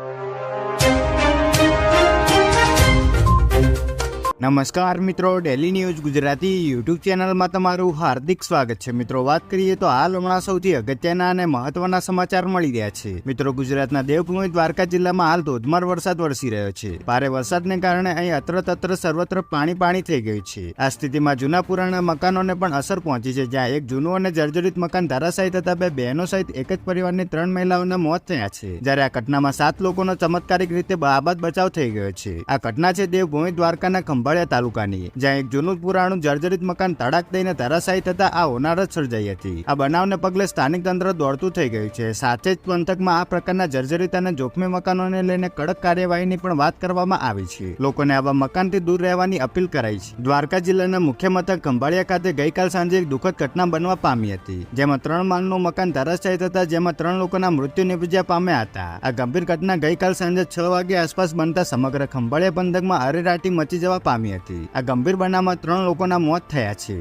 you. નમસ્કાર મિત્રો daily news Gujarati YouTube ચેનલમાં તમારું હાર્દિક સ્વાગત છે. મિત્રો, વાત કરીએ તો હાલ હમણાં સૌથી અગત્યના અને મહત્વના સમાચાર મળી રહ્યા છે. મિત્રો, ગુજરાતના દેવભૂમિ દ્વારકા જિલ્લામાં હાલ ધોધમાર વરસાદ વરસી રહ્યો છે. ભારે વરસાદને કારણે અહીં અત્ર તત્ર સર્વત્ર પાણી પાણી થઈ ગયું છે. આ સ્થિતિમાં જૂના પુરાણા મકાનોને પણ અસર પહોંચી છે, જ્યાં એક જૂનું અને જર્જરિત મકાન ધરાશાયી થતા બે બહેનો સહિત એક જ પરિવારની ત્રણ મહિલાઓના મોત થયા છે. જ્યારે આ ઘટનામાં સાત લોકોનો ચમત્કારિક રીતે બાબત બચાવ થઈ ગયો છે. આ ઘટના છે દેવભૂમિ દ્વારકાના ખંભાળિયા તાલુકાની. જ્યાં એક જૂનું પુરાણું જર્જરિત મકાન તડાક દઈને ધરાશાયી થતા આ હોનારત સર્જાઈ હતી. આ બનાવને પગલે સ્થાનિક તંત્ર દોડતું થઈ ગયું છે. સાથે જ પંથકમાં આ પ્રકારના જર્જરિત અને જોખમી મકાનોને લઈને કડક કાર્યવાહીની પણ વાત કરવામાં આવી છે. લોકોને આવા મકાનથી દૂર રહેવાની અપીલ કરાઈ છે. દ્વારકા જિલ્લાના મુખ્ય મથક ખંભાળિયા ખાતે ગઈકાલ સાંજે એક દુઃખદ ઘટના બનવા પામી હતી. જેમાં ત્રણ માળનું મકાન ધરાશાયી થતા જેમાં ત્રણ લોકોના મૃત્યુ નિપજ્યા પામ્યા હતા. આ ગંભીર ઘટના ગઈકાલ સાંજે છ વાગે આસપાસ બનતા સમગ્ર ખંભાળિયા પંથકમાં અરેરાટી મચી જવા પામી હતી. આ ગંભીર બનાવમાં ત્રણ લોકોના મોત થયા છે.